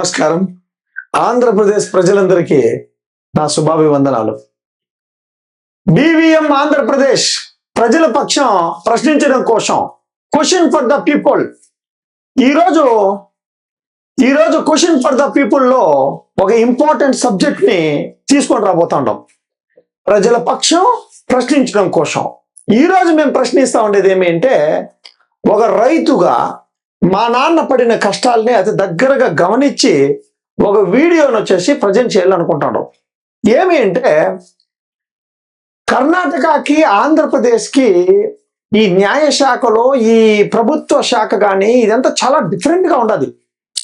నమస్కారం. ఆంధ్రప్రదేశ్ ప్రజలందరికీ నా శుభాభివందనాలు. బీవీఎం ఆంధ్రప్రదేశ్ ప్రజల పక్షం ప్రశ్నించడం కోసం క్వశ్చన్ ఫర్ ద పీపుల్ ఈరోజు ఈరోజు క్వశ్చన్ ఫర్ ద పీపుల్లో ఒక ఇంపార్టెంట్ సబ్జెక్ట్ని తీసుకొని రాబోతుంటాం ప్రజల పక్షం ప్రశ్నించడం కోసం. ఈ రోజు మేము ప్రశ్నిస్తా ఉండేది ఏమి అంటే ఒక రైతుగా మా నాన్న పడిన కష్టాలని అతి దగ్గరగా గమనించి ఒక వీడియోను వచ్చేసి ప్రజెంట్ చేయాలనుకుంటాడు. ఏమి అంటే కర్ణాటకకి ఆంధ్రప్రదేశ్కి ఈ న్యాయ శాఖలో ఈ ప్రభుత్వ శాఖ కానీ ఇదంతా చాలా డిఫరెంట్గా ఉండదు.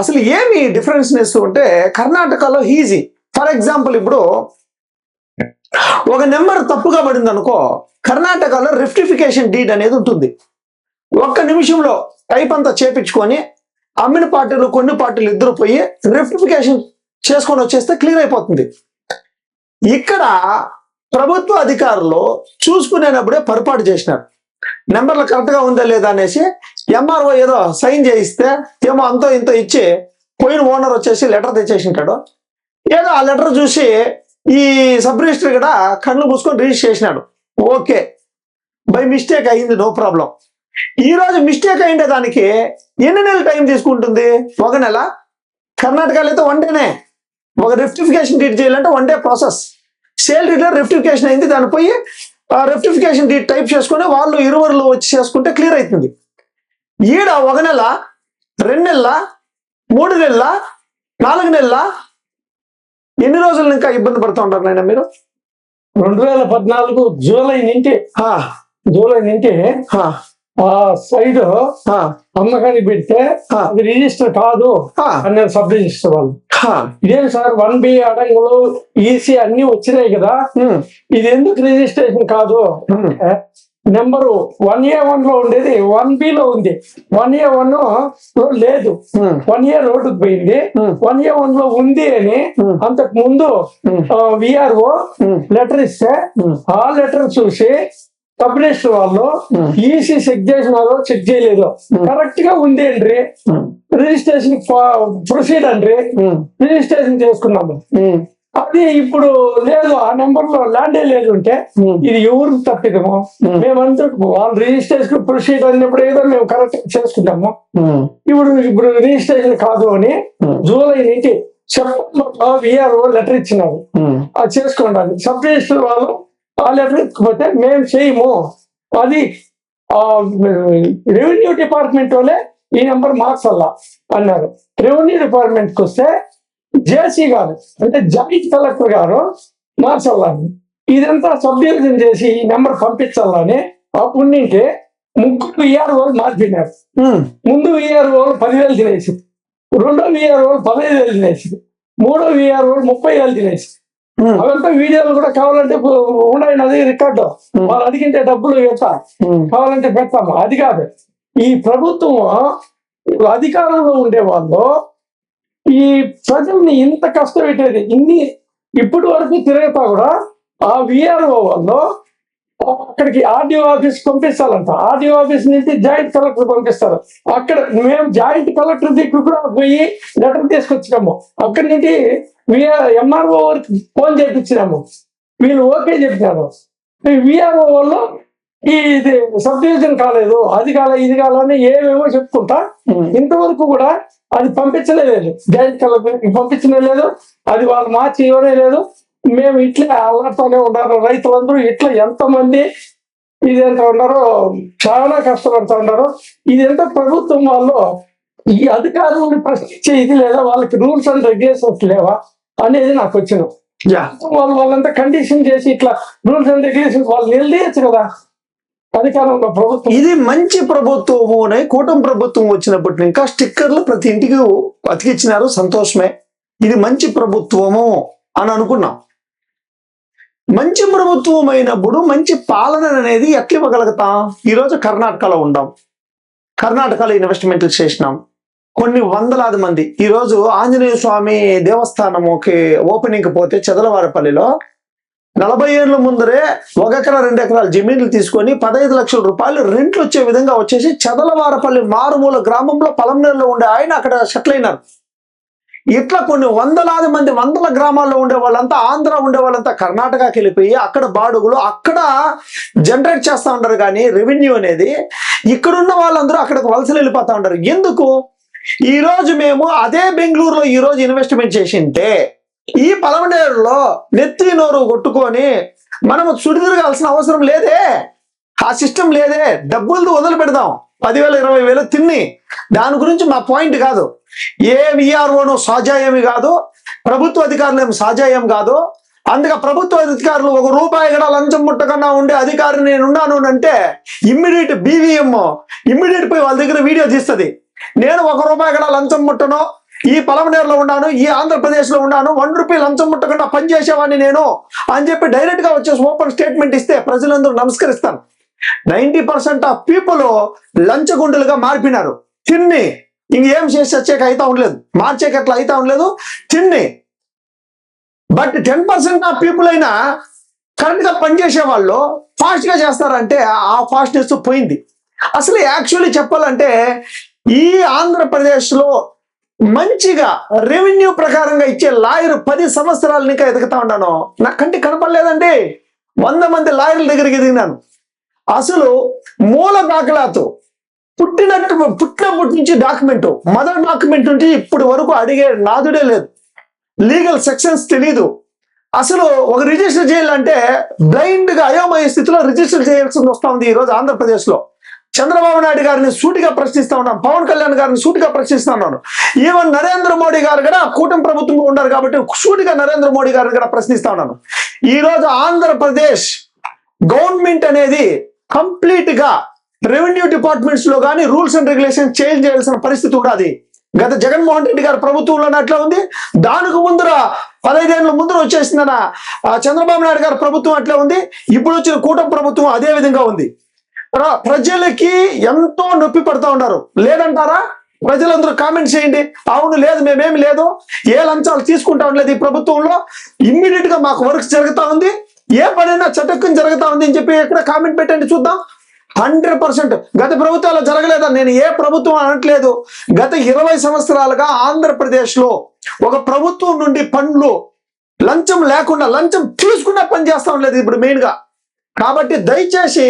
అసలు ఏమి డిఫరెన్స్నెస్ ఉంటే కర్ణాటకలో ఈజీ. ఫర్ ఎగ్జాంపుల్ ఇప్పుడు ఒక నెంబర్ తప్పుగా పడింది అనుకో కర్ణాటకలో రెక్టిఫికేషన్ డీడ్ అనేది ఉంటుంది. ఒక్క నిమిషంలో టైప్ అంతా చేపించుకొని అమ్మిన పార్టీలు కొన్ని పార్టీలు ఇద్దరు పోయి రెక్టిఫికేషన్ చేసుకొని వచ్చేస్తే క్లియర్ అయిపోతుంది. ఇక్కడ ప్రభుత్వ అధికారులు చూసుకునేటప్పుడే పొరపాటు చేసినారు. నెంబర్లు కరెక్ట్గా ఉందా లేదా అనేసి ఎంఆర్ఓ ఏదో సైన్ చేయిస్తే ఏమో అంతో ఇంతో ఇచ్చి పోయిన ఓనర్ వచ్చేసి లెటర్ తెచ్చేసింటాడు. ఏదో ఆ లెటర్ చూసి ఈ సబ్ రిజిస్టర్ కూడా కళ్ళు మూసుకొని రిజిస్టర్ చేసినాడు. ఓకే. బై మిస్టేక్ అయింది నో ప్రాబ్లం. ఈ రోజు మిస్టేక్ అయిండే దానికి ఎన్ని నెలలు టైం తీసుకుంటుంది? ఒక నెల. కర్ణాటకలో అయితే వన్ డేనే ఒక రెక్టిఫికేషన్ డీట్ చేయాలంటే వన్ డే ప్రాసెస్ సేల్ డీటర్ రెక్టిఫికేషన్ అయింది దాన్ని పోయి రెక్టిఫికేషన్ డీట్ టైప్ చేసుకొని వాళ్ళు ఇరువురులు వచ్చి చేసుకుంటే క్లియర్ అవుతుంది ఈడ ఒక నెల రెండు నెలల మూడు నెలల నాలుగు నెలల ఎన్ని రోజులు ఇంకా ఇబ్బంది పడుతూ ఉంటారు నాయన మీరు? రెండు వేల పద్నాలుగు జూలై నుంచి జూలై నుంచి సైడ్ అమ్మకానికి పెడితే. అది రిజిస్టర్ కాదు అని సబ్ రిజిస్టర్ వాళ్ళు. ఇదేం సార్ వన్ బి అడంగులు ఈసీ అన్ని వచ్చినాయి కదా. ఇది ఎందుకు రిజిస్ట్రేషన్ కాదు? నెంబరు వన్ ఏ వన్లో ఉండేది వన్ బి లో ఉంది. వన్ ఏ వన్లో లేదు. వన్ ఇయర్ రోడ్డుకు పోయింది. వన్ ఏ వన్లో ఉంది అని. అంతకు ముందు విఆర్ఓ లెటర్ ఇస్తే. ఆ లెటర్ చూసి రిజిస్టర్ వాళ్ళు. ఈసీ చెక్ చేసినారో చెక్ చేయలేదు. కరెక్ట్గా ఉంది అండి ఉమ్, రిజిస్ట్రేషన్ ప్రొసీడ్ అండి ఉమ్, రిజిస్ట్రేషన్ చేసుకున్నాము. అది ఇప్పుడు లేదు ఆ నెంబర్లో ల్యాండే లేదు అంటే ఉమ్. ఇది ఎవరు తప్పిదము. మేమంతా వాళ్ళు రిజిస్ట్రేషన్ ప్రొసీడ్ అన్నప్పుడు ఏదో మేము కరెక్ట్ చేసుకుంటాము. ఇప్పుడు ఇప్పుడు రిజిస్ట్రేషన్ కాదు అని జూలై నుంచి సెప్టెంబర్ విఆర్ఓ లెటర్ ఇచ్చినారు. అది చేసుకోండి సబ్ రిజిస్టర్ వాళ్ళు లెటర్ ఇచ్చకపోతే మేము చేయము. అది రెవెన్యూ డిపార్ట్మెంట్ వాళ్ళే ఈ నెంబర్ మార్చాలా అన్నారు. రెవెన్యూ డిపార్ట్మెంట్కి వస్తే జేసీ గారు అంటే జాయింట్ కలెక్టర్ గారు మార్చాలని ఇదంతా సబ్ డివిజన్ చేసి ఈ నెంబర్ పంపించాలని అప్పటి నుంచి ముగ్గురు ఈఆర్ఓలు మార్పినారు. ఉమ్, ముందు విఆర్ఓలు పదివేలు తినేసి రెండో విఆర్ఓలు పదహైదు వేలు తినేసి మూడో విఆర్ఓలు ముప్పై వేలు తినేసి అవంతా వీడియోలు కూడా కావాలంటే ఉన్నాయి అది రికార్డు. వాళ్ళు అడిగింటే డబ్బులు ఇస్తా ఉమ్, కావాలంటే పెడతాము అది కాదు. ఈ ప్రభుత్వం అధికారంలో ఉండే వాళ్ళు ఈ ప్రజల్ని ఇంత కష్టపెట్టేది ఇన్ని ఇప్పటి వరకు తిరగతా కూడా ఆ విఆర్ఓ వాళ్ళు అక్కడికి ఆర్డీఓ ఆఫీస్ పంపిస్తారంట. ఆర్డీఓ ఆఫీస్ నుంచి జాయింట్ కలెక్టర్ పంపిస్తారు. అక్కడ మేము జాయింట్ కలెక్టర్ దగ్గర కూడా పోయి లెటర్ తీసుకొచ్చినాము. అక్కడి నుంచి ఎంఆర్ఓ వరకు ఫోన్ చేయించినాము వీళ్ళు ఓకే చెప్పినారు. విఆర్ఓ వాళ్ళు ఈ ఇది సబ్ డివిజన్ కాలేదు అది కాలేదు ఇది కాలని ఏమేమో చెప్పుకుంటా. ఇంతవరకు కూడా అది పంపించలేదు. జాయింట్ కలెక్టర్ పంపించనే లేదు అది వాళ్ళు మార్చి ఇవ్వనే లేదు. మేము ఇట్లే అల్లరితోనే ఉన్నారు రైతులందరూ ఇట్లా ఎంతమంది ఇది ఎంత ఉన్నారో చాలా కష్టపడుతూ ఉన్నారు ఇది ఎంత ప్రభుత్వం వాళ్ళు ఈ అధికారులను ప్రశ్నించే ఇది లేదా వాళ్ళకి రూల్స్ అండ్ రెగ్యులేషన్స్ లేవా అనేది నాకు వచ్చిన వాళ్ళు వాళ్ళంతా కండిషన్ చేసి ఇట్లా రూల్స్ అండ్ రెగ్యులేషన్స్ వాళ్ళు నిలదీయచ్చు కదా. అధికారంలో ప్రభుత్వం. ఇది మంచి ప్రభుత్వము అని కూటమి ప్రభుత్వం వచ్చినప్పటి ఇంకా స్టిక్కర్లు ప్రతి ఇంటికి అతికిచ్చినారు. సంతోషమే. ఇది మంచి ప్రభుత్వము అని అనుకున్నాం. మంచి ప్రభుత్వం అయినప్పుడు మంచి పాలన అనేది ఎట్లా ఇవ్వగలుగుతాం ఈరోజు కర్ణాటకలో ఉండాం. కర్ణాటకలో ఇన్వెస్ట్మెంట్లు చేసినాం. కొన్ని వందలాది మంది. ఈరోజు ఆంజనేయ స్వామి దేవస్థానముకి ఓపెనింగ్ పోతే చదలవారపల్లిలో నలభై ఏళ్ళ ముందరే ఒక ఎకరా రెండు ఎకరాల జమీన్లు తీసుకొని పదహైదు లక్షల రూపాయలు రెంట్లు వచ్చే విధంగా వచ్చేసి చదలవారపల్లి మారుమూల గ్రామంలో పలంనేరులో ఉండే ఆయన అక్కడ సెటిల్ అయినారు. ఇట్లా కొన్ని వందలాది మంది వందల గ్రామాల్లో ఉండే వాళ్ళంతా ఆంధ్ర ఉండే వాళ్ళంతా కర్ణాటకకి వెళ్ళిపోయి అక్కడ బాడుగులు అక్కడ జనరేట్ చేస్తా ఉంటారు. కానీ రెవెన్యూ అనేది ఇక్కడున్న వాళ్ళందరూ అక్కడికి వలసలు వెళ్ళిపోతూ ఉంటారు. ఎందుకు? ఈ రోజు మేము అదే బెంగళూరులో ఈ రోజు ఇన్వెస్ట్మెంట్ చేసింటే ఈ పలమనేరులో నెత్తి నోరు కొట్టుకొని మనము చుడిదిరగాల్సిన అవసరం లేదే. ఆ సిస్టమ్ లేదే. డబ్బులది వదిలి పెడదాం పదివేల ఇరవై వేలు తిన్ని. దాని గురించి మా పాయింట్ కాదు. ఏ విఆర్ఓను సాజాయమి కాదు ప్రభుత్వ అధికారులు ఏం సాజాయం కాదు. అందుకే ప్రభుత్వ అధికారులు ఒక రూపాయి కూడా లంచం ముట్టకుండా ఉండే అధికారి నేను ఉన్నాను అంటే ఇమ్మీడియట్ బీవీఎం ఇమ్మీడియట్ పోయి వాళ్ళ దగ్గర వీడియో తీస్తుంది. నేను ఒక రూపాయి కూడా లంచం ముట్టను ఈ పలమనేరులో ఉన్నాను ఈ ఆంధ్రప్రదేశ్లో ఉన్నాను వన్ రూపీ లంచం ముట్టకుండా పనిచేసేవాడిని నేను అని చెప్పి డైరెక్ట్గా వచ్చేసి ఓపెన్ స్టేట్మెంట్ ఇస్తే ప్రజలందరూ నమస్కరిస్తాను నైన్టీ పర్సెంట్ ఆఫ్ పీపుల్ లంచగుండులుగా మారిపోయినారు. తిన్ని ఇంకేం చేసి వచ్చేక అయితే ఉండలేదు. మార్చేకి అట్లా అయితే ఉండలేదు. తిన్ని but ten percent of people అయినా కరెక్ట్గా పనిచేసే వాళ్ళు ఫాస్ట్గా చేస్తారంటే ఆ ఫాస్ట్నెస్ పోయింది. అసలు యాక్చువల్లీ చెప్పాలంటే ఈ ఆంధ్రప్రదేశ్లో మంచిగా రెవెన్యూ ప్రకారంగా ఇచ్చే లాయర్ పది సంవత్సరాలు ఇంకా ఎదుగుతా ఉన్నాను. నా కంటి కనపడలేదండి. వంద మంది లాయర్ల దగ్గరికి ఎదిగినాను. అసలు మూల దాఖలాతో పుట్టినట్టు పుట్టినప్పటి నుంచి డాక్యుమెంట్ మదర్ డాక్యుమెంట్ నుంచి ఇప్పటి వరకు అడిగే నాదుడే లేదు. లీగల్ సెక్షన్స్ తెలీదు. అసలు ఒక రిజిస్టర్ చేయాలంటే బ్లైండ్గా అయోమయ స్థితిలో రిజిస్టర్ చేయాల్సి వస్తా ఉంది ఈ రోజు ఆంధ్రప్రదేశ్లో చంద్రబాబు నాయుడు గారిని సూటిగా ప్రశ్నిస్తా ఉన్నాను పవన్ కళ్యాణ్ గారిని సూటిగా ప్రశ్నిస్తా ఉన్నాను. ఈవెన్ నరేంద్ర మోడీ గారు కూడా కూటమి ప్రభుత్వంలో ఉన్నారు కాబట్టి సూటిగా నరేంద్ర మోడీ గారిని కూడా ప్రశ్నిస్తా ఉన్నాను. ఈ రోజు ఆంధ్రప్రదేశ్ గవర్నమెంట్ అనేది కంప్లీట్గా రెవెన్యూ డిపార్ట్మెంట్స్లో కానీ రూల్స్ అండ్ రెగ్యులేషన్ చేంజ్ చేయాల్సిన పరిస్థితి ఉన్నది గత జగన్మోహన్ రెడ్డి గారి ప్రభుత్వంలో అట్లా ఉంది. దానికి ముందర పదహైదేళ్ళ ముందర వచ్చేసిందన ఆ, చంద్రబాబు నాయుడు గారి ప్రభుత్వం అట్లా ఉంది. ఇప్పుడు వచ్చిన కూటమి ప్రభుత్వం అదే విధంగా ఉంది. ప్రజలకి ఎంతో నొప్పి పడుతూ ఉన్నారు. లేదంటారా? ప్రజలందరూ కామెంట్ చేయండి. అవును లేదు మేమేమి లేదు. ఏ లంచాలు తీసుకుంటా ఉండలేదు ఈ ప్రభుత్వంలో. ఇమ్మీడియట్గా మాకు వర్క్ జరుగుతా ఉంది. ఏ పనైనా చటక్కం జరుగుతా ఉంది అని చెప్పి ఎక్కడ కామెంట్ పెట్టండి చూద్దాం. Hundred percent. గత ప్రభుత్వాలు జరగలేదా? నేను ఏ ప్రభుత్వం అనట్లేదు. గత ఇరవై సంవత్సరాలుగా ఆంధ్రప్రదేశ్లో ఒక ప్రభుత్వం నుండి పనులు లంచం లేకుండా లంచం తీసుకున్న పని చేస్తా ఉండలేదు ఇప్పుడు మెయిన్గా. కాబట్టి దయచేసి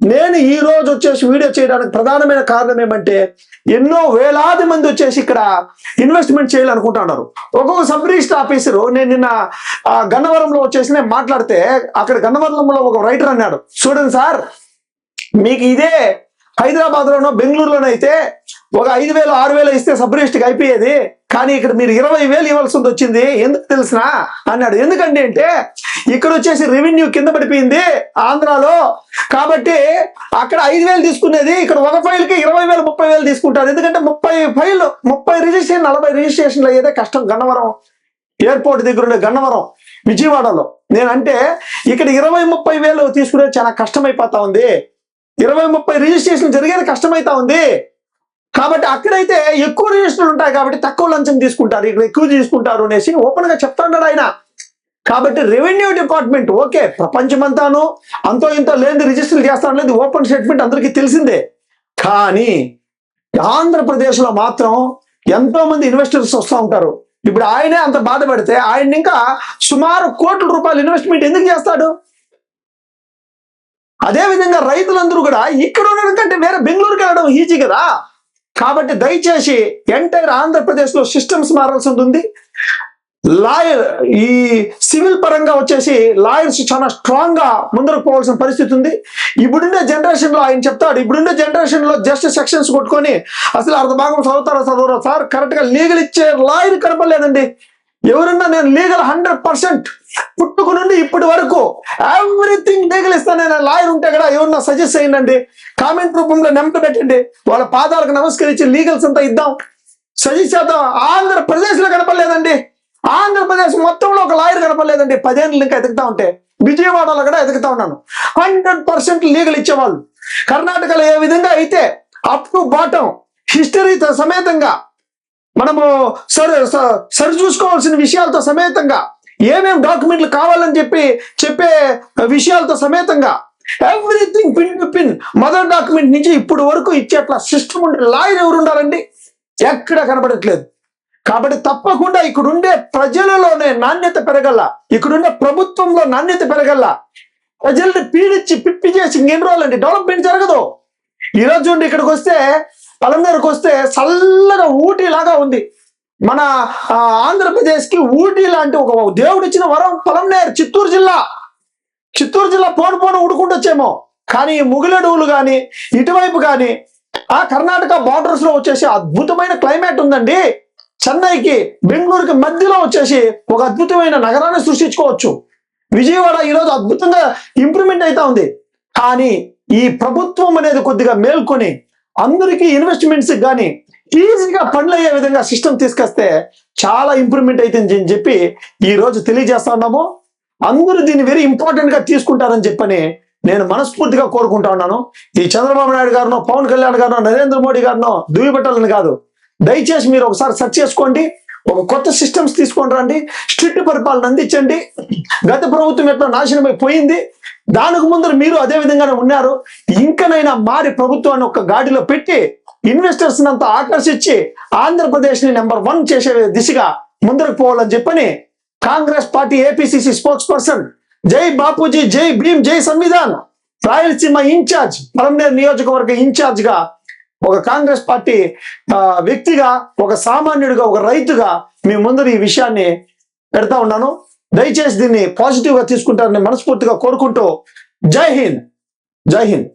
నేను ఈ రోజు వచ్చేసి వీడియో చేయడానికి ప్రధానమైన కారణం ఏమంటే ఎన్నో వేలాది మంది వచ్చేసి ఇక్కడ ఇన్వెస్ట్మెంట్ చేయాలనుకుంటున్నారు ఒక్కొక్క సబ్ రిజిస్టర్ ఆఫీసరు నేను నిన్న గన్నవరంలో వచ్చేసి నేను మాట్లాడితే అక్కడ గన్నవరంలో ఒక రైటర్ అన్నాడు. చూడండి సార్ మీకు ఇదే హైదరాబాద్ లోనో బెంగళూరులోనో అయితే ఒక ఐదు వేలు ఆరు వేలు ఇస్తే సబ్రిజిస్ట్కి అయిపోయేది. కానీ ఇక్కడ మీరు ఇరవై వేలు ఇవ్వాల్సింది వచ్చింది. ఎందుకు తెలిసిన? అన్నాడు. ఎందుకంటే అంటే ఇక్కడ వచ్చేసి రెవెన్యూ కింద పడిపోయింది ఆంధ్రాలో. కాబట్టి అక్కడ ఐదు వేలు తీసుకునేది ఇక్కడ ఒక ఫైల్కి ఇరవై వేలు ముప్పై వేలు తీసుకుంటారు. ఎందుకంటే ముప్పై ఫైల్ ముప్పై రిజిస్ట్రేషన్ నలభై రిజిస్ట్రేషన్లు అయ్యేదే కష్టం. గన్నవరం ఎయిర్పోర్ట్ దగ్గర ఉండే గన్నవరం విజయవాడలో. నేనంటే ఇక్కడ ఇరవై ముప్పై వేలు తీసుకునేది చాలా కష్టమైపోతా ఉంది. ఇరవై ముప్పై రిజిస్ట్రేషన్ జరిగేది కష్టమైతా ఉంది. కాబట్టి అక్కడైతే ఎక్కువ రిజిస్టర్లు ఉంటాయి కాబట్టి తక్కువ లంచం తీసుకుంటారు ఇక్కడ ఎక్కువ తీసుకుంటారు అనేసి ఓపెన్గా చెప్తాడు ఆయన. కాబట్టి రెవెన్యూ డిపార్ట్మెంట్ ఓకే ప్రపంచమంతాను అంతో ఇంతో లేని రిజిస్టర్ చేస్తాను లేదు ఓపెన్ స్టేట్మెంట్ అందరికీ తెలిసిందే. కానీ ఆంధ్రప్రదేశ్లో మాత్రం ఎంతో మంది ఇన్వెస్టర్స్ వస్తూ ఉంటారు. ఇప్పుడు ఆయనే అంత బాధపడితే ఆయన ఇంకా సుమారు కోట్ల రూపాయలు ఇన్వెస్ట్మెంట్ ఎందుకు చేస్తాడు? అదే విధంగా రైతులందరూ కూడా ఇక్కడ ఉండడం కంటే వేరే బెంగళూరుకి వెళ్ళడం ఈజీ కదా. కాబట్టి దయచేసి ఎంటైర్ ఆంధ్రప్రదేశ్లో సిస్టమ్స్ మారాల్సి ఉంటుంది లాయర్ ఈ సివిల్ పరంగా వచ్చేసి లాయర్స్ చాలా స్ట్రాంగ్గా ముందరకు పోవాల్సిన పరిస్థితి ఉంది. ఇప్పుడుండే జనరేషన్లో ఆయన చెప్తాడు ఇప్పుడుండే జనరేషన్లో జస్ట్ సెక్షన్స్ కొట్టుకొని అసలు అర్ధ భాగం చదువుతారా చదువురా? సార్ కరెక్ట్గా లీగల్ ఇచ్చే లాయర్ కనపడలేదండి. ఎవరన్నా నేను లీగల్ హండ్రెడ్ పర్సెంట్ పుట్టుకు నుండి ఇప్పటి వరకు ఎవ్రీథింగ్ లీగల్ నేను లాయర్ ఉంటే కూడా ఎవరన్నా సజెస్ట్ చేయండి కామెంట్ రూపంలో నెంబర్ పెట్టండి. వాళ్ళ పాదాలకు నమస్కరించి లీగల్స్ అంతా ఇద్దాం. సజెస్ట్ చేద్దాం. ఆంధ్రప్రదేశ్లో కనపడలేదండి. ఆంధ్రప్రదేశ్ మొత్తంలో ఒక లాయర్ కనపడలేదండి. పదేళ్ళు ఇంకా ఎదుగుతా ఉంటే. విజయవాడలో కూడా ఎదుగుతా ఉన్నాను. హండ్రెడ్ పర్సెంట్ లీగల్ ఇచ్చేవాళ్ళు. కర్ణాటకలో ఏ విధంగా అయితే అప్ టు బాటం హిస్టరీతో సమేతంగా మనము సరి స- సరి చూసుకోవాల్సిన విషయాలతో సమేతంగా ఏమేం డాక్యుమెంట్లు కావాలని చెప్పి చెప్పే విషయాలతో సమేతంగా everything pin to pin mother document నుంచి ఇప్పుడు వరకు ఇచ్చేట్లా సిస్టమ్ ఉండే లాయర్ ఎవరు ఉండాలండి? ఎక్కడ కనబడట్లేదు. కాబట్టి తప్పకుండా ఇక్కడుండే ప్రజలలోనే నాణ్యత పెరగల ఇక్కడుండే ప్రభుత్వంలో నాణ్యత పెరగల ప్రజల్ని పీడించి పిప్పి చేసి ఇంకెన్ని రోజులండి డెవలప్మెంట్ జరగదు. ఈ రోజు ఇక్కడికి వస్తే పలంనేరుకు వస్తే చల్లగా ఊటీ లాగా ఉంది. మన ఆంధ్రప్రదేశ్కి ఊటీ లాంటి ఒక దేవుడు ఇచ్చిన వరం పొలంనేరు చిత్తూరు జిల్లా. చిత్తూరు జిల్లా పోను పోను ఉడుకుంటొచ్చేమో కానీ ఈ ముగిలడువులు కానీ ఇటువైపు కానీ ఆ కర్ణాటక బార్డర్స్లో వచ్చేసి అద్భుతమైన క్లైమేట్ ఉందండి. చెన్నైకి బెంగళూరుకి మధ్యలో వచ్చేసి ఒక అద్భుతమైన నగరాన్ని సృష్టించుకోవచ్చు. విజయవాడ ఈరోజు అద్భుతంగా ఇంప్రూవ్మెంట్ అవుతా ఉంది. కానీ ఈ ప్రభుత్వం అనేది కొద్దిగా మేల్కొని అందరికీ ఇన్వెస్ట్మెంట్స్కి కానీ ఈజీగా పనులు అయ్యే విధంగా సిస్టమ్ తీసుకొస్తే చాలా ఇంప్రూవ్మెంట్ అవుతుంది అని చెప్పి ఈరోజు తెలియజేస్తా ఉన్నాము. అందరూ దీన్ని వెరీ ఇంపార్టెంట్గా తీసుకుంటారని చెప్పని నేను మనస్ఫూర్తిగా కోరుకుంటా ఉన్నాను. ఈ చంద్రబాబు నాయుడు గారినో పవన్ కళ్యాణ్ గారినో నరేంద్ర మోడీ గారినో దుయ్యబట్టాలని కాదు. దయచేసి మీరు ఒకసారి సెర్చ్ చేసుకోండి. ఒక కొత్త సిస్టమ్స్ తీసుకొని రండి స్ట్రిక్ట్ పరిపాలన అందించండి. గత ప్రభుత్వం ఎట్లా నాశనం అయిపోయింది దానికి ముందర మీరు అదే విధంగానే ఉన్నారు. ఇంకనైనా మారి ప్రభుత్వాన్ని ఒక గాడిలో పెట్టి ఇన్వెస్టర్స్ అంతా ఆకర్షించి ఆంధ్రప్రదేశ్ని నెంబర్ వన్ చేసే దిశగా ముందరకు పోవాలని చెప్పని Congress party APCC spokesperson జై బాపూజీ జై భీమ్ జై సంవిధాన్ రాయలసీమ ఇన్ఛార్జ్ పలమనేరు నియోజకవర్గ ఇన్ఛార్జ్గా ఒక కాంగ్రెస్ పార్టీ ఆ, వ్యక్తిగా ఒక సామాన్యుడిగా ఒక రైతుగా మీ ముందర ఈ విషయాన్ని పెడతా ఉన్నాను. దయచేసి దీన్ని పాజిటివ్గా తీసుకుంటారని మనస్ఫూర్తిగా కోరుకుంటూ జై హింద్. జై హింద్.